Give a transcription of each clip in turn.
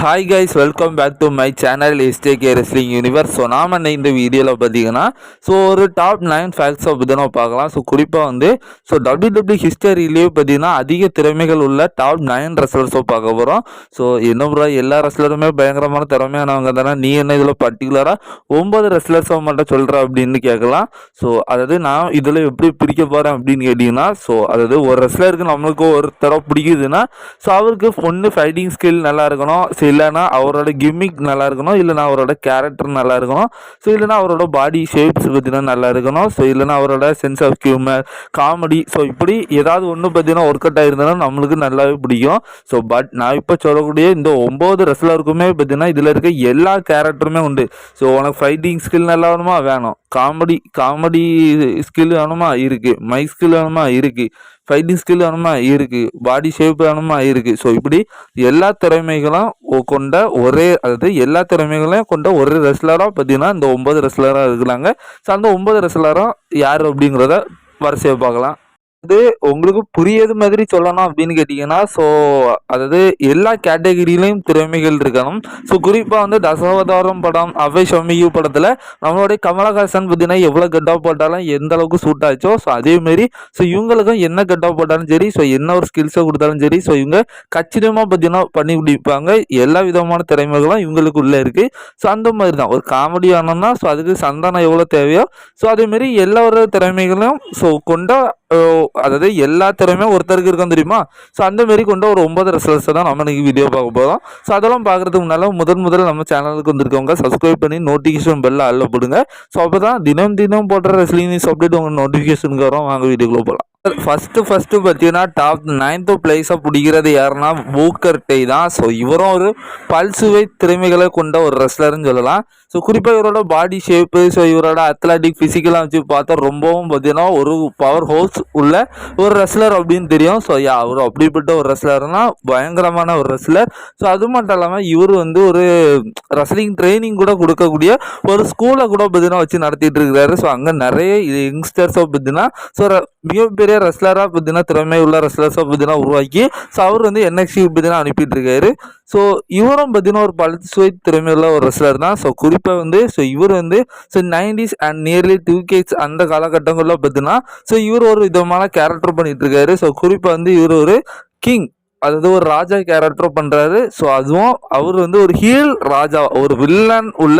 Hi guys welcome back to my channel STK wrestling universe so நாம் என்ன இந்த வீடியோவில் பார்த்தீங்கன்னா ஸோ ஒரு டாப் நைன் ஃபேக்ட்ஸை பற்றி நம்ம பார்க்கலாம். ஸோ குறிப்பாக வந்து ஸோ டபிள்யூ டபிள்யூ ஹிஸ்டரியிலேயே பார்த்தீங்கன்னா அதிக திறமைகள் உள்ள டாப் நைன் ரெஸ்லர்ஸை பார்க்க போகிறோம் ஸோ என்ன ப்ரோ எல்லா ரெஸ்லருமே பயங்கரமான திறமையானவங்க தானே? நீ என்ன இதில் பர்டிகுலராக ஒன்பது ரெஸ்லர்ஸை மட்டும் சொல்கிற அப்படின்னு கேட்கலாம். ஸோ அதாவது நான் இதில் எப்படி பிரிக்க போகிறேன் அப்படின்னு கேட்டிங்கன்னா ஸோ அதாவது ஒரு ரெஸ்லருக்கு நம்மளுக்கு ஒரு தடவை பிடிக்குதுன்னா ஸோ அவருக்கு ஒன்று ஃபைட்டிங் ஸ்கில் நல்லா இருக்கணும். இல்லைனா இல்லைன்னா அவரோட கிம்மிக் நல்லா இருக்கணும் இல்லைனா அவரோட கேரக்டர் நல்லா இருக்கணும் ஸோ இல்லைனா அவரோட பாடி ஷேப்ஸ் பார்த்தீங்கன்னா நல்லா இருக்கணும் ஸோ இல்லைனா அவரோட sense of humour comedy so இப்படி ஏதாவது ஒன்று பார்த்தீங்கன்னா ஒர்க் அவுட் ஆயிருந்ததுன்னா நம்மளுக்கு நல்லாவே பிடிக்கும். ஸோ பட் நான் இப்போ சொல்லக்கூடிய இந்த ஒம்பது ரெஸ்லருக்குமே பார்த்தீங்கன்னா இதில் இருக்க எல்லா கேரக்டருமே உண்டு. ஸோ உனக்கு ஃபைட்டிங் ஸ்கில் நல்லா வேணுமா வேணும். காமெடி காமெடி ஸ்கில் வேணுமா இருக்குது மை ஸ்கில் வேணுமா இருக்குது ஃபைட்டிங் ஸ்கில் வேணுமா இருக்குது பாடி ஷேப் வேணுமா இருக்குது ஸோ இப்படி எல்லா திறமைகளும் கொண்ட ஒரே அதாவது எல்லா திறமைகளையும் கொண்ட ஒரு ரெஸ்லராக பார்த்தீங்கன்னா இந்த ஒன்பது ரெஸ்லராக இருக்கிறாங்க. ஸோ அந்த ஒன்பது ரெஸ்லரும் யார் அப்படிங்கிறத வரிசையை பார்க்கலாம். வந்து உங்களுக்கு புரியுது மாதிரி சொல்லணும் அப்படின்னு கேட்டிங்கன்னா ஸோ அதாவது எல்லா கேட்டகரியிலையும் திறமைகள் இருக்கணும். ஸோ குறிப்பாக வந்து தசாவதாரம் படம் அவை சமிகு படத்தில் நம்மளுடைய கமலஹாசன் பார்த்தீங்கன்னா எவ்வளோ கெட்டாக போட்டாலும் எந்த அளவுக்கு சூட் ஆச்சோ ஸோ அதேமாரி ஸோ இவங்களுக்கும் என்ன கெட்டாக போட்டாலும் சரி ஸோ என்ன ஒரு ஸ்கில்ஸை கொடுத்தாலும் சரி ஸோ இவங்க கச்சிதமாக பார்த்தீங்கன்னா பண்ணி முடிப்பாங்க எல்லா விதமான திறமைகளும் இவங்களுக்கு உள்ளே இருக்குது ஸோ அந்த மாதிரி தான் ஒரு காமெடி ஆனோம்னா ஸோ அதுக்கு சந்தானம் எவ்வளோ தேவையோ ஸோ அதேமாரி எல்லா ஒரு திறமைகளும் ஸோ கொண்ட அதாவது எல்லா திறமையும் ஒருத்தருக்கு இருக்கும் தெரியுமா? ஸோ அந்த மாரி கொண்ட ஒரு ஒன்பது ரெசல்ட்ஸை தான் நம்ம இன்றைக்கி வீடியோ பார்க்க போகிறோம் ஸோ அதெல்லாம் பார்க்குறதுக்கு முன்னால் முதன் முதல்ல நம்ம சேனலுக்கு வந்திருக்கவங்க சப்ஸ்கிரைப் பண்ணி நோட்டிஃபிகேஷன் பெல்ல அல்ல போடுங்க. ஸோ அப்போ தான் தினம் தினம் போடுற ரெஸ்லிங் நியூஸ் அப்டேட் உங்கள் நோட்டிஃபிகேஷனுக்கு வரும். வாங்க வீடியோக்குள்ளே போகலாம் ஃபஸ்ட்டு ஃபஸ்ட்டு பார்த்தீங்கன்னா டாப் நைன்த்து பிளேஸாக பிடிக்கிறது யாருன்னா பூக்கர் டே தான். ஸோ இவரும் ஒரு பல்சுவை திறமைகளை கொண்ட ஒரு ரெஸ்லர்னு சொல்லலாம். ஸோ குறிப்பாக இவரோட பாடி ஷேப்பு ஸோ இவரோட அத்லட்டிக் ஃபிசிக்கலாக வச்சு பார்த்தா ரொம்பவும் பார்த்தீங்கன்னா ஒரு பவர் ஹோஸ் உள்ள ஒரு ரெஸ்லர் அப்படின்னு தெரியும். ஸோ யா அவர் அப்படிப்பட்ட ஒரு ரெஸ்லர்னா பயங்கரமான ஒரு ரெஸ்லர் ஸோ அது மட்டும் இல்லாமல் இவர் வந்து ஒரு ரெஸ்லிங் ட்ரைனிங் கூட கொடுக்கக்கூடிய ஒரு ஸ்கூலை கூட பார்த்தீங்கன்னா வச்சு நடத்திட்டு இருக்கிறாரு. ஸோ அங்கே நிறைய யங்ஸ்டர்ஸோ பார்த்தீங்கன்னா ஸோ மிகப்பெரிய ரெஸ்லராக பார்த்தீங்கன்னா திறமை உள்ள ரெஸ்லர்ஸோ பார்த்தீங்கன்னா உருவாக்கி ஸோ அவர் வந்து என்எக்சி பார்த்தீங்கன்னா அனுப்பிட்டு இருக்காரு. ஸோ இவரும் பார்த்தீங்கன்னா ஒரு பல்சுவை திறமையுள்ள ஒரு ரெஸ்லர் தான். ஸோ குறிப்பாக வந்து ஸோ இவர் வந்து so nineties and nearly two K's அந்த காலகட்டங்களில் பார்த்தீங்கன்னா ஸோ இவர் ஒரு விதமான கேரக்டர் பண்ணிட்டு இருக்காரு. ஸோ குறிப்பாக வந்து இவர் ஒரு கிங் அதாவது ஒரு ராஜா கேரக்டரும் பண்ணுறாரு ஸோ அதுவும் அவர் வந்து ஒரு ஹீல் ராஜா ஒரு வில்லன் உள்ள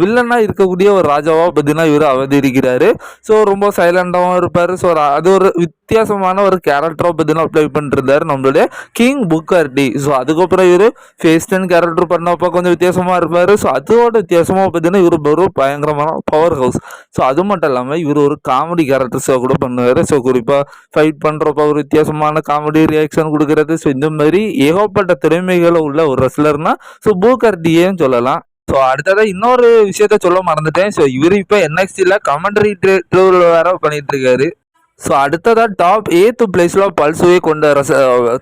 வில்லனாக இருக்கக்கூடிய ஒரு ராஜாவாக பார்த்தீங்கன்னா இவர் அவதரிக்கிறாரு ஸோ ரொம்ப சைலண்டாகவும் இருப்பார். ஸோ அது ஒரு வித்தியாசமான ஒரு கேரக்டராக பார்த்தீங்கன்னா அப்ளை பண்ணிருந்தாரு நம்மளுடைய கிங் புக்கர் டி ஸோ அதுக்கப்புறம் இவர் ஃபேஸ்டன் கேரக்டர் பண்ணப்போ கொஞ்சம் வித்தியாசமாக இருப்பார். ஸோ அதோட வித்தியாசமாக பார்த்தீங்கன்னா இவர் ஒரு பயங்கரமான பவர் ஹவுஸ் ஸோ அது மட்டும் இல்லாமல் இவர் ஒரு காமெடி கேரக்டர்ஸாக கூட பண்ணுவார். ஸோ குறிப்பாக ஃபைட் பண்ணுறப்ப ஒரு வித்தியாசமான காமெடி ரியாக்ஷன் கொடுக்குறது. ஸோ இந்த மாதிரி ஏகப்பட்ட திறமைகள் உள்ள ஒரு ரெஸ்லர்னா ஸோ பூக்கர் டிஏன்னு சொல்லலாம். ஸோ அடுத்ததாக இன்னொரு விஷயத்த சொல்ல மறந்துட்டேன். ஸோ இவர் இப்போ என்எக்ஸ்டியில் கமெண்டரி ட்ரூவில் வேற பண்ணிட்டு இருக்காரு. ஸோ அடுத்ததாக டாப் எய்த்து பிளேஸில் பல்சுவை கொண்ட ரச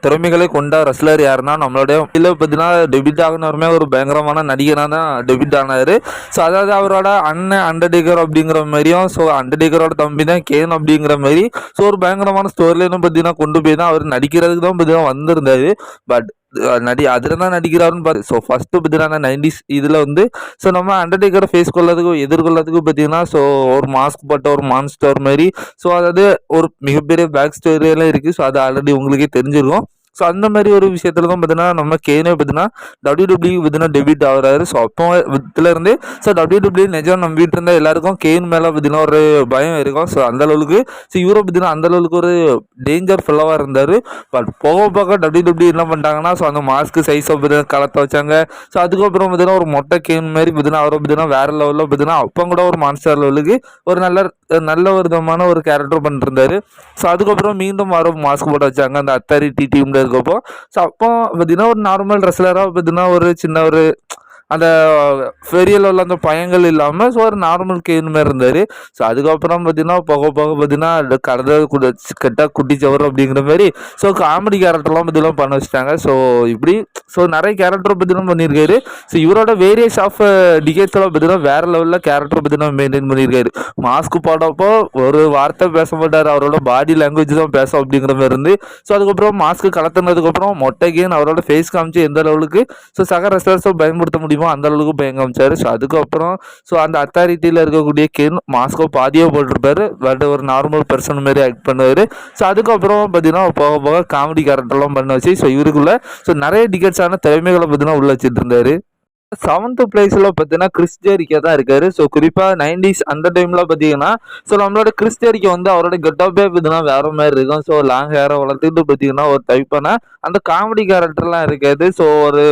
திறமைகளை கொண்ட ரெஸ்லர் யாருன்னா நம்மளுடைய இதில் பார்த்தீங்கன்னா டெபிட் ஆகினருமே ஒரு பயங்கரமான நடிகனாக தான் டெபிட் ஆனார். ஸோ அதாவது அவரோட அண்ணன் அண்டர்டேக்கர் அப்படிங்கிற மாதிரியும் ஸோ அண்டர்டேக்கரோட தம்பி தான் கேன் அப்படிங்கிற மாதிரி ஸோ ஒரு பயங்கரமான ஸ்டோரிலையும் பார்த்தீங்கன்னா கொண்டு போய் தான் அவர் நடிக்கிறதுக்கு தான் பார்த்தீங்கன்னா வந்திருந்தாரு. பட் நடி அதில் தான் நடிக்கிறாருன்னு பாரு. ஸோ ஃபஸ்ட்டு பார்த்தீங்கன்னா நைன்டிஸ் இதில் வந்து ஸோ நம்ம அண்டர்டேக்கரை ஃபேஸ் கொள்ளதுக்கும் எதிர்கொள்ளதுக்கும் பார்த்தீங்கன்னா ஸோ ஒரு மாஸ்க் போட்ட ஒரு மான்ஸ்டர் மாதிரி. ஸோ அதாவது ஒரு மிகப்பெரிய பேக் ஸ்டோரியெல்லாம் இருக்குது ஸோ அது ஆல்ரெடி உங்களுக்கே தெரிஞ்சிருக்கும். ஸோ அந்த மாதிரி ஒரு விஷயத்தில் தான் பார்த்தீங்கன்னா நம்ம கேனே பார்த்தீங்கன்னா டபிள்யூ டபிள்யூ பார்த்தீங்கன்னா டெபிட் ஆகுறாரு. ஸோ அப்போ இதுலேருந்து ஸோ டபிள்யூ டபிள்யூ நிஜம் நம்பிட்டு இருந்தால் எல்லாருக்கும் கேன் மேலே பார்த்தீங்கன்னா ஒரு பயம் இருக்கும். ஸோ அந்த அளவுக்கு ஸோ இவரை பார்த்தீங்கன்னா அந்த அளவுக்கு ஒரு டேஞ்சர் ஃபுல்லாக இருந்தார். பட் போக போக டபிள்யூ டபிள்யூ என்ன பண்ணிட்டாங்கன்னா ஸோ அந்த மாஸ்க் சைஸை பார்த்தீங்கன்னா கலத்த வச்சாங்க. ஸோ அதுக்கப்புறம் பார்த்தீங்கன்னா ஒரு மொட்டை கேன் மாதிரி பார்த்தீங்கன்னா அவரை பார்த்தீங்கன்னா வேற லெவலில் பார்த்தீங்கன்னா அப்போ கூட ஒரு மான்ஸ்டர் லெவலுக்கு ஒரு நல்ல நல்ல ஒரு விதமான ஒரு கேரக்டர் பண்ணிருந்தாரு ஸோ அதுக்கப்புறம் மீண்டும் வர மாஸ்க் போட்டு வச்சாங்க. அந்த அத்தாரிட்டி டீம்ல அதுக்கப்புறம் ஸோ அப்போ பார்த்தீங்கன்னா ஒரு நார்மல் ரெஸ்லராக பார்த்தீங்கன்னா ஒரு சின்ன ஒரு அந்த பெரிய உள்ள அந்த பயங்கள் இல்லாமல் ஸோ ஒரு நார்மல் கேன் மாதிரி இருந்தார். ஸோ அதுக்கப்புறம் பார்த்தீங்கன்னா போக போக பார்த்தீங்கன்னா கடந்த குட கெட்டா குட்டி சவர் அப்படிங்கிற மாதிரி ஸோ காமெடி கேரக்டர்லாம் பார்த்தீங்கன்னா பண்ண வச்சுட்டாங்க. ஸோ இப்படி ஸோ நிறைய கேரக்டர் பார்த்தீங்கன்னா பண்ணியிருக்காரு. ஸோ இவரோட வேரியஸ் ஆஃப் டிகேட்ஸ்லாம் பார்த்தீங்கன்னா வேறு லெவலில் கேரக்டர் பார்த்தீங்கன்னா மெயின்டைன் பண்ணியிருக்காரு. மாஸ்க் போடப்போ ஒரு வார்த்தை பேச மாட்டார். அவரோட பாடி லாங்குவேஜ் தான் பேசும் அப்படிங்கிற மாதிரி இருந்து ஸோ அதுக்கப்புறம் மாஸ்க் கலத்துனதுக்கப்புறம் மொட்டைக்குன்னு அவரோட ஃபேஸ் காமிச்சு எந்த லெவலுக்கு ஸோ சக ரெஸ்லர்ஸை பயன்படுத்த முடியும் அந்த அளவுக்கு பயம் காமிச்சாரு ஸோ அதுக்கப்புறம் ஸோ அந்த அத்தாரிட்டியில் இருக்கக்கூடிய கென் மாஸ்கோ பாதியாக போட்டிருப்பாரு. பட் ஒரு நார்மல் பர்சன் மாதிரி ஆக்ட் பண்ணுவார். ஸோ அதுக்கப்புறம் பார்த்தீங்கன்னா போக போக காமெடி கேரக்டர்லாம் பண்ண வச்சு ஸோ இவருக்குள்ள ஸோ நிறைய டிக்கெட்ஸான திறமைகளை பார்த்தீங்கன்னா உள்ள வச்சுட்டு இருந்தாரு. செவன்த் பிளேஸில் பார்த்தீங்கன்னா கிறிஸ்டியரிக்கா தான் இருக்காரு. ஸோ குறிப்பாக நைன்டிஸ் அந்த டைமில் பார்த்தீங்கன்னா ஸோ நம்மளோட கிறிஸ்டியரிக்கா வந்து அவரோட கெட்டப்பே பார்த்தீங்கன்னா வேற மாதிரி இருக்கும். ஸோ லாங் ஹேரை வளர்த்துக்கிட்டு பார்த்தீங்கன்னா ஒரு டைப்பான அந்த காமெடி கேரக்டர்லாம் இருக்காது. ஸோ ஒரு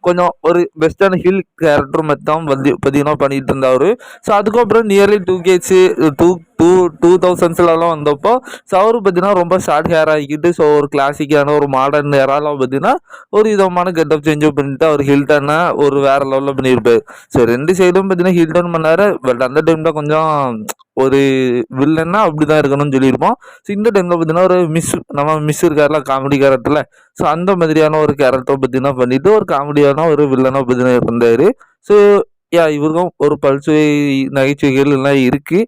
கொஞ்சம் ஒரு வெஸ்டர்ன் ஹில் கேரக்டர் மாதிரி தான் வந்து பார்த்தீங்கன்னா பண்ணிட்டு இருந்தார். ஸோ அதுக்கப்புறம் nearly two K's two two two தௌசண்ட்ஸ்லலாம் வந்தப்போ ஸோ அவர் பார்த்தீங்கன்னா ரொம்ப ஷார்ட் ஹேர் ஆகிக்கிட்டு ஸோ ஒரு கிளாசிக்கான ஒரு மாடர்ன் ஹேராலாம் பார்த்தீங்கன்னா ஒரு விதமான கெட்டப் சேஞ்ச் பண்ணிட்டு அவர் ஹில்டனை ஒரு வேற லெவலில் பண்ணியிருப்பார். ஸோ ரெண்டு சைடும் பார்த்தீங்கன்னா ஹில்டன் பண்ணார் பட் அந்த டைமில் கொஞ்சம் ஒரு வில்லன்னா அப்படி தான் இருக்கணும்னு சொல்லியிருப்போம். ஸோ இந்த டைமில் பார்த்தீங்கன்னா ஒரு மிஸ் நம்ம மிஸ் இருக்கார்ல காமெடி கேரக்டரில் ஸோ அந்த மாதிரியான ஒரு கேரக்டர் பார்த்தீங்கன்னா பண்ணிவிட்டு ஒரு காமெடியான ஒரு வில்லனாக பார்த்தீங்கன்னா இருந்தார். ஸோ யா இவருக்கும் ஒரு பல்சுவை நகைச்சுவைகள் எல்லாம் இருக்குது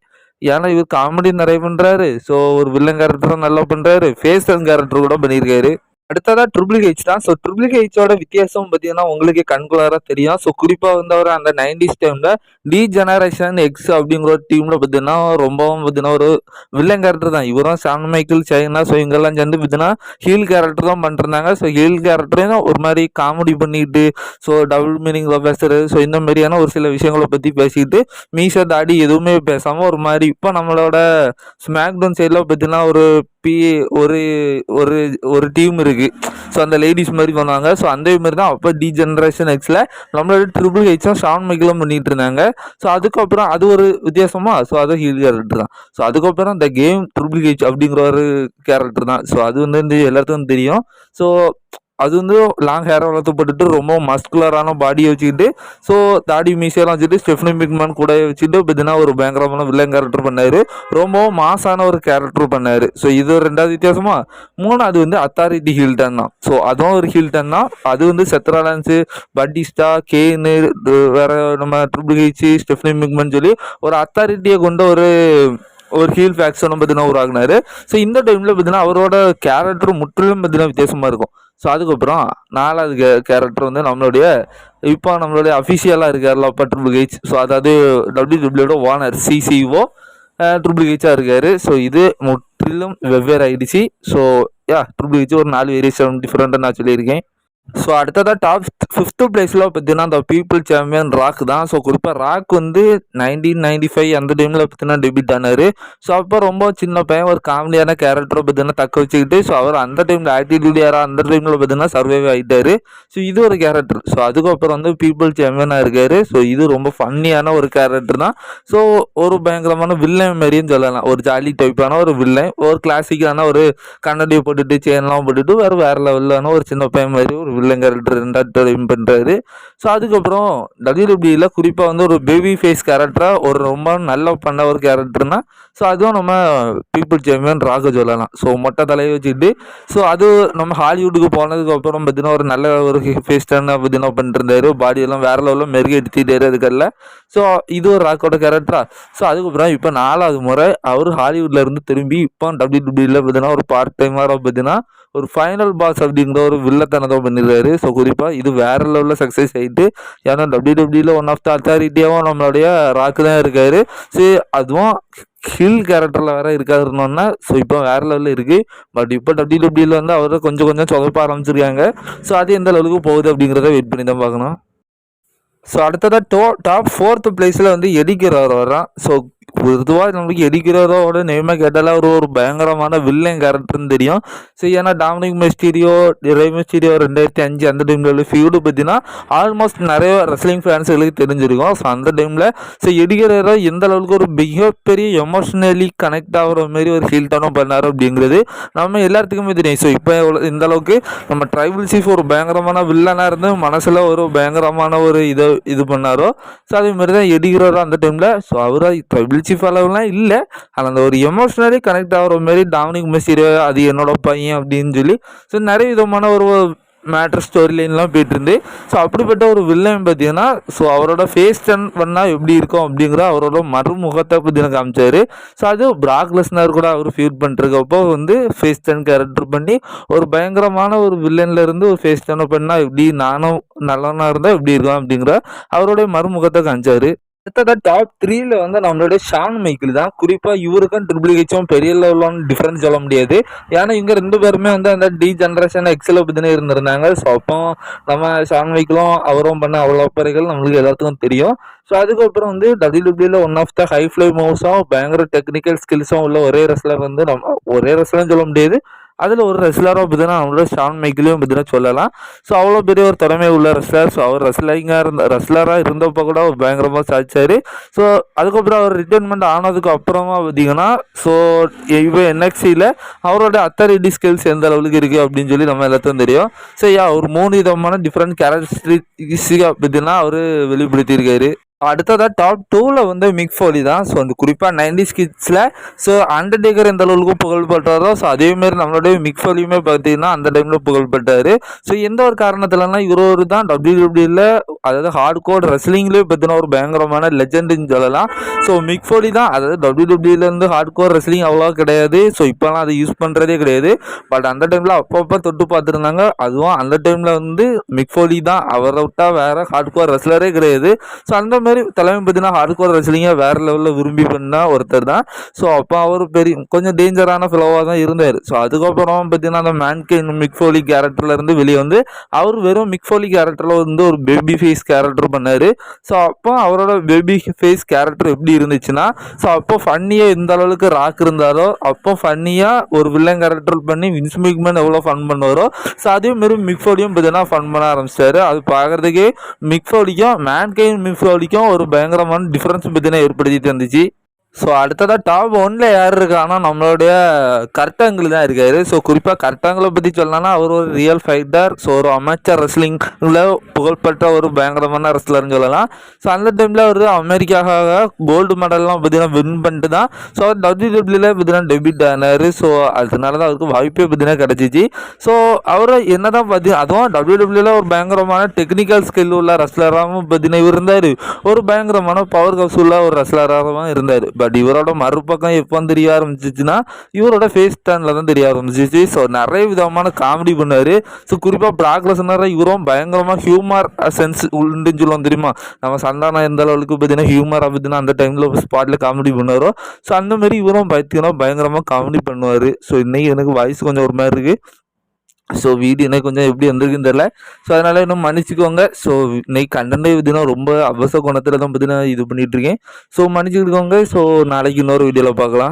ஏன்னா இவர் காமெடி நிறைய பண்ணுறாரு ஸோ ஒரு வில்லன் கேரக்டரும் நல்லா பண்ணுறாரு ஃபேஸ் கேரக்டர் கூட பண்ணியிருக்காரு. அடுத்ததா ட்ரிபிள் ஹெச் தான். ஸோ ட்ரிபிள் ஹெச்சோட வித்தியாசம் பார்த்தீங்கன்னா உங்களுக்கு கண்குளராக தெரியும். ஸோ குறிப்பாக வந்து அவர் அந்த நைன்டிஸ் டைமில் டி ஜெனரேஷன் எக்ஸ் அப்படிங்கிற ஒரு டீமில் பார்த்தீங்கன்னா ரொம்பவும் பார்த்தீங்கன்னா ஒரு வில்லன் கேரக்டர் தான். இவரும் சான் மைக்கிள் சைனா ஸோ இங்கெல்லாம் சேர்ந்து பார்த்தீங்கன்னா ஹீல் கேரக்டர் தான் பண்ணிருந்தாங்க ஸோ ஹீல் கேரக்டரையும் ஒரு மாதிரி காமெடி பண்ணிட்டு ஸோ டபுள் மீனிங்கில் பேசுறது ஸோ இந்த மாதிரியான ஒரு சில விஷயங்களை பற்றி பேசிக்கிட்டு மீச தாடி எதுவுமே பேசாமல் ஒரு மாதிரி இப்போ நம்மளோட ஸ்மாக் டவுன் சைடில் பார்த்தீங்கன்னா ஒரு பி ஒரு ஒரு ஒரு டீம் இருக்குது ஸோ அந்த லேடிஸ் மாதிரி பண்ணுவாங்க ஸோ அந்த மாதிரி தான் அப்போ டி ஜென்ரேஷன் எக்ஸில் நம்மளோட ட்ரிபிள் ஹெச்சும் ஷான் மைக்கிலும் பண்ணிகிட்டு இருந்தாங்க. ஸோ அதுக்கப்புறம் அது ஒரு வித்தியாசமாக ஸோ அது ஹீல் கேரக்டர் தான். ஸோ அதுக்கப்புறம் இந்த கேம் ட்ரிபிள் ஹெச் அப்படிங்கிற ஒரு கேரக்டர் தான். ஸோ அது வந்து எல்லாத்துக்கும் தெரியும். ஸோ அது வந்து லாங் ஹேரை வளர்த்துப்பட்டுட்டு ரொம்ப மஸ்குலரான பாடியை வச்சுக்கிட்டு ஸோ தாடி மீசையெல்லாம் வச்சுட்டு ஸ்டெஃப்னி மிக்மேன் கூட வச்சுட்டு பார்த்தீங்கன்னா ஒரு பயங்கரமான வில்லன் கேரக்டர் பண்ணார். ரொம்பவும் மாசான ஒரு கேரக்டர் பண்ணார். ஸோ இது ரெண்டாவது வித்தியாசமா? மூணாவது வந்து அத்தாரிட்டி ஹில்டன் தான். ஸோ அதுவும் ஒரு ஹில்டன் தான். அது வந்து செத்ராலான்ஸு பட்டிஸ்டா கேனு வேற நம்ம ட்ரிபிள் ஹெச் ஸ்டெஃப்னி மிக்மேன் சொல்லி ஒரு அத்தாரிட்டியை கொண்ட ஒரு ஒரு ஹீல் ஃபேக்ஷனும் பார்த்தீங்கன்னா உருவாகினார் ஸோ இந்த டைமில் பார்த்தீங்கன்னா அவரோட கேரக்டர் முற்றிலும் பார்த்தீங்கன்னா வித்தியாசமாக இருக்கும். ஸோ அதுக்கப்புறம் நாலாவது கே கேரக்டர் வந்து நம்மளுடைய இப்போ நம்மளுடைய அஃபிஷியலாக இருக்கார்ல அப்பா ட்ரிபிள் ஹெச் ஸோ அதாவது டபிள்யூ டபிள்யூட ஓனர் சிசிஓ ட்ரிபிள் ஹெச்சாக இருக்கார். ஸோ இது முற்றிலும் வெவ்வேறு ஆகிடுச்சு ஸோ யா ட்ரிபிள் ஹெச் ஒரு நாலு வேரியேஷன் டிஃப்ரெண்ட்டாக நான் சொல்லியிருக்கேன். ஸோ அடுத்ததாக டாப் ஃபிஃப்த்து பிளேஸில் பார்த்தீங்கன்னா அந்த பீப்புள் சாம்பியன் ராக் தான். ஸோ குறிப்பாக ராக் வந்து நைன்டீன் நைன்டி ஃபைவ் அந்த டைமில் பார்த்தீங்கன்னா டெபிட் ஆனார் ஸோ அப்போ ரொம்ப சின்ன பையன் ஒரு காமெடியான கேரக்டரை பார்த்தீங்கன்னா தக்க வச்சுக்கிட்டு ஸோ அவர் அந்த டைமில் ஆட்டிடியூடியாராக அந்த டைமில் பார்த்தீங்கன்னா சர்வைவ் ஆகிட்டார் ஸோ இது ஒரு கேரக்டர் ஸோ அதுக்கப்புறம் வந்து பீப்புள் சாம்பியனாக இருக்கார். ஸோ இது ரொம்ப ஃபன்னியான ஒரு கேரக்டர் தான். ஸோ ஒரு பயங்கரமான வில்லன் மாதிரியும் சொல்லலாம். ஒரு ஜாலி டைப்பான ஒரு வில்லன் ஒரு கிளாசிக்கான ஒரு கண்ணாடியை போட்டுட்டு செயின்லாம் போட்டுட்டு வேறு வேறு லெவலான ஒரு சின்ன பையன் மாதிரி ஒரு வில்லன் கேரக்டர் பண்ணுறாரு ஸோ அதுக்கப்புறம் டபிள்யூடபிள்யூல குறிப்பாக வந்து ஒரு பேபி ஃபேஸ் கேரக்டராக ஒரு ரொம்ப நல்லா பண்ண ஒரு கேரக்டர்னா ஸோ அதுவும் நம்ம பீப்புள் சாம்பியன் ராக சொல்லலாம் ஸோ மொட்டை தலையை வச்சுக்கிட்டு ஸோ அது நம்ம ஹாலிவுட்டுக்கு போனதுக்கப்புறம் பார்த்தீங்கன்னா ஒரு நல்ல ஒரு ஃபேஸ் டர்னாக பார்த்தீங்கன்னா பண்ணிருந்தாரு. பாடியெல்லாம் வேற லெவலில் மெருகு எடுத்துட்டாரு அதுக்கல்ல ஸோ இது ஒரு ராக்கோட கேரக்டரா ஸோ அதுக்கப்புறம் இப்போ நாலாவது முறை அவர் ஹாலிவுட்ல இருந்து திரும்பி இப்போ டபிள்யூடபிள்யூல பார்த்தீங்கன்னா ஒரு பார்ட் டைமாக பார்த்தீங்கன்னா ஒரு ஃபைனல் பாஸ் அப்படிங்கிற ஒரு வில்லத்தனத்தை பண்ணிடுறாரு ஸோ குறிப்பாக இது வேற லெவலில் சக்ஸஸ் ஆகிட்டு ஏன்னா டபிள்யூடபிள்யூல ஒன் ஆஃப் த அத்தாரிட்டியாகவும் நம்மளுடைய ராக்கு தான் இருக்காரு. ஸோ அதுவும் ஹில் கேரக்டரில் வேற இருக்காருன்னொன்னா ஸோ இப்போ வேற லெவலில் இருக்குது பட் இப்போ டபிள்யூடபிள்யூல வந்து அவரை கொஞ்சம் கொஞ்சம் சொதப்ப ஆரம்பிச்சிருக்காங்க. ஸோ அது எந்த லெவலுக்கு போகுது அப்படிங்கிறத வெயிட் பண்ணி தான் பார்க்கணும். ஸோ அடுத்ததாக டோ டாப் ஃபோர்த் பிளேஸில் வந்து எடிக்கிறவர் வர்றான். ஸோ பொதுவாக நம்மளுக்கு எடிக்கிறதோட நேமாக கேட்டாலே அவர் ஒரு பயங்கரமான வில்லன் கேரக்டர்னு தெரியும். ஸோ ஏன்னா டாமினிக் மெஸ்டீரியோ ரே மெஸ்டீரியோ ரெண்டாயிரத்தி அஞ்சு அந்த டைமில் உள்ள ஃபியூடு பார்த்தீங்கன்னா ஆல்மோஸ்ட் நிறைய ரெஸ்லிங் ஃபேன்ஸுகளுக்கு தெரிஞ்சிருக்கும். ஸோ அந்த டைமில் ஸோ எடிக்கிறத எந்த அளவுக்கு ஒரு மிகப்பெரிய எமோஷ்னலி கனெக்ட் ஆகிற மாதிரி ஒரு ஹீல்டனும் பண்ணார் அப்படிங்கிறது நம்ம எல்லாத்துக்குமே தெரியும். ஸோ இப்போ இந்த அளவுக்கு நம்ம ட்ரைபிள் சீஃப் ஒரு பயங்கரமான வில்லனாக இருந்து மனசில் ஒரு பயங்கரமான ஒரு இதை இது பண்ணாரோ ஸோ அதே மாதிரி தான் எடிக்கிறோரோ அந்த டைமில் ஸோ அவராக ட்ரைபிள் சீஃப் அளவுலாம் இல்லை. ஆனால் அந்த ஒரு எமோஷ்னலி கனெக்ட் ஆகிற மாதிரி டாமினிக் மெஸ்ஸீரியோ அது என்னோட பையன் அப்படின்னு சொல்லி ஸோ நிறைய விதமான ஒரு மேட்ரு ஸ்டோரி லைன்லாம் போயிட்டு இருந்து. ஸோ அப்படிப்பட்ட ஒரு வில்லன் பார்த்தீங்கன்னா ஸோ அவரோட ஃபேஸ் டர்ன் பண்ணால் எப்படி இருக்கும் அப்படிங்கிற அவரோட மறுமுகத்தை பற்றி எனக்கு காமிச்சார். ஸோ அது பிராக்லெஸ்னர் கூட அவர் ஃபீல் பண்ணிருக்கப்போ வந்து ஃபேஸ் டர்ன் கேரக்டர் பண்ணி ஒரு பயங்கரமான ஒரு வில்லன்ல இருந்து ஒரு ஃபேஸ் டர்ன் பண்ணால் எப்படி நானும் நல்லவனாக இருந்தால் எப்படி இருக்கும் அப்படிங்கிற அவருடைய மறுமுகத்தை காமிச்சாரு. அடுத்ததாக டாப் த்ரீல வந்து நம்மளுடைய ஷான் மைக்கிள் தான். குறிப்பாக இவருக்கும் ட்ரிபிள் ஹெச்சும் பெரிய லெவலான டிஃப்ரென்ஸ் சொல்ல முடியாது. ஏன்னா இவங்க ரெண்டு பேருமே வந்து அந்த டி ஜென்ரேஷன் எக்ஸல பற்றினே இருந்திருந்தாங்க. ஸோ அப்போ நம்ம ஷான் மைக்கிளும் அவரும் பண்ண அவ்வளோ பறைகள் நம்மளுக்கு எல்லாத்துக்கும் தெரியும். ஸோ அதுக்கப்புறம் வந்து டபிள்யூபிள்யூல one of the high fly மூவ்ஸும் பயங்கர டெக்னிக்கல் ஸ்கில்ஸும் உள்ள ஒரே ரெஸ்லர் வந்து நம்ம ஒரே ரெஸ்லர்னு சொல்ல முடியாது. அதில் ஒரு ரெஸ்லராக பார்த்தீங்கன்னா அவங்களோட ஷான் மைக்கிலையும் பார்த்தீங்கன்னா சொல்லலாம். ஸோ அவ்வளோ பெரிய ஒரு திறமை உள்ள ரெஸ்லர் ஸோ அவர் ரெஸ்லிங்காக இருந்த ரெஸ்லராக இருந்தப்போ கூட அவர் பயங்கரமாக சாதிச்சார். ஸோ அதுக்கப்புறம் அவர் ரிட்டைர்மெண்ட் ஆனதுக்கு அப்புறமா பார்த்தீங்கன்னா ஸோ இப்போ என்எக்சியில் அவரோட அத்தாரிட்டி ஸ்கில்ஸ் எந்த அளவுக்கு இருக்குது அப்படின்னு சொல்லி நம்ம எல்லாத்தையும் தெரியும். ஸோ யா ஒரு மூணு விதமான டிஃப்ரெண்ட் கேரக்டரிஸ்டிக்காக பார்த்தீங்கன்னா அவர் வெளிப்படுத்தியிருக்காரு. அடுத்ததாக டாப் டூவில் வந்து மிக் ஃபோலி தான். ஸோ அந்த குறிப்பாக நைன்டி ஸ்கிட்ஸில் ஸோ அண்டர்டேக்கர் எந்த அளவுக்கு புகழ்பெற்றாரோ ஸோ அதேமாரி நம்மளுடைய மிக் ஃபோலியுமே பார்த்தீங்கன்னா அந்த டைமில் புகழ்பெற்றார் ஸோ எந்த ஒரு காரணத்துலனா இவர் தான் டபிள்யூடபிள்யூல அதாவது ஹார்ட் கோட் ரெஸ்லிங்லேயே பார்த்தீங்கன்னா ஒரு பயங்கரமான லெஜெண்டுன்னு சொல்லலாம். ஸோ மிக் ஃபோலி தான் அதாவது டபிள்யூடபிள்யூலேருந்து ஹார்ட் கோர் ரெஸ்லிங் அவ்வளோ கிடையாது. ஸோ இப்போலாம் அதை யூஸ் பண்ணுறதே கிடையாது. பட் அந்த டைமில் அப்பப்போ தொட்டு பார்த்துருந்தாங்க. அதுவும் அந்த டைமில் வந்து மிக் ஃபோலி தான். அவரை விட்டால் வேறு ஹார்ட் கோர் ரெஸ்லரே கிடையாது. ஸோ அந்த மாதிரி மாதிரி தலைமை பார்த்தீங்கன்னா ஹார்ட்கோர் ரெஸ்லிங்கை வேறு லெவலில் விரும்பி பண்ணால் ஒருத்தர் தான். ஸோ அப்போ அவர் பெரிய கொஞ்சம் டேஞ்சரான ஃபிலோவாக தான் இருந்தார். ஸோ அதுக்கப்புறம் பார்த்தீங்கன்னா அந்த மேன்கேன் மிக்ஃபோலி கேரக்டர்லேருந்து வெளியே வந்து அவர் வெறும் மிக்ஃபோலி கேரக்டரில் வந்து ஒரு பேபி ஃபேஸ் கேரக்டர் பண்ணார். ஸோ அப்போ அவரோட பேபி ஃபேஸ் கேரக்டர் எப்படி இருந்துச்சுன்னா ஸோ அப்போ ஃபன்னியாக எந்த அளவுக்கு ராக் இருந்தாரோ அப்போ ஃபன்னியாக ஒரு வில்லன் கேரக்டர் பண்ணி வின்ஸ் மிக்மன் எவ்வளோ ஃபன் பண்ணுவாரோ ஸோ அதே மாதிரி மிக்ஃபோலியும் பார்த்தீங்கன்னா ஃபன் பண்ண ஆரம்பிச்சிட்டாரு. அது பார்க்குறதுக்கே மிக்ஃபோலிக்கும் மேன்கைன் மிக்ஃபோலிக்கும் ஒரு பயங்கரமான டிஃப்ரென்ஸ் பார்த்தீங்கன்னா ஏற்படுத்தி தந்துச்சு ஸோ அடுத்ததாக டாப் ஒன்ல யார் இருக்கான்னா நம்மளுடைய கர்த்தாங்கில் தான் இருக்காரு. ஸோ குறிப்பாக கர்த்தாங்களை பற்றி சொல்லலாம்னா அவர் ஒரு ரியல் ஃபைட்டர் ஸோ ஒரு அமைச்சர் ரெஸ்லிங்கில் புகழ்பெற்ற ஒரு பயங்கரமான ரெஸ்லர்னு சொல்லலாம். ஸோ அந்த டைமில் அவர் அமெரிக்காவாக கோல்டு மெடல்லாம் பார்த்தீங்கன்னா வின் பண்ணிட்டு தான் ஸோ அவர் டபிள்யூ டபிள்யூல பார்த்தீங்கன்னா டெபிட் ஆனார். ஸோ அதனால தான் அவருக்கு வாய்ப்பே பார்த்தீங்கன்னா கிடச்சிச்சு. ஸோ அவர் என்ன தான் பார்த்தீங்கன்னா அதுவும் டபிள்யூ டபிள்யூல ஒரு பயங்கரமான டெக்னிக்கல் ஸ்கில் உள்ள ரெஸ்லராகவும் பார்த்தீங்கன்னா இவர் இருந்தார். ஒரு பயங்கரமான பவர் கப்ஸ் உள்ள ஒரு ரெஸ்லராகவும் இருந்தார். பட் இவரோட மறுபக்கம் எப்போ தெரிய ஆரம்பிச்சிச்சுன்னா இவரோட ஃபேஸ் ஸ்டாண்டில் தான் தெரிய ஆரம்பிச்சிச்சு. ஸோ நிறைய விதமான காமெடி பண்ணார் ஸோ குறிப்பாக ப்ராக்லஸ்னார இவரும் பயங்கரமாக ஹியூமர் சென்ஸ் உண்டுன்னு சொல்லுவோம் தெரியுமா? நம்ம சந்தானம் எந்த அளவுக்கு பார்த்தீங்கன்னா ஹியூமர் அப்படின்னா அந்த டைமில் ஸ்பாட்டில் காமெடி பண்ணாரோ ஸோ அந்த மாதிரி இவரும் பார்த்தீங்கன்னா பயங்கரமாக காமெடி பண்ணுவார். ஸோ இன்றைக்கி எனக்கு வாய்ஸ் கொஞ்சம் ஒரு மாதிரி இருக்குது ஸோ வீடு இன்னைக்கு கொஞ்சம் எப்படி வந்திருக்குன்னு தெரில ஸோ அதனால் இன்னும் மன்னிச்சிக்கோங்க. ஸோ இன்னைக்கு கண்டென்ட் இதுனா ரொம்ப அவசர குணத்தில் தான் பார்த்தீங்கன்னா இது பண்ணிகிட்ருக்கேன் ஸோ மன்னிச்சுக்கிட்டுக்கோங்க ஸோ நாளைக்கு இன்னொரு வீடியோவில் பார்க்கலாம்.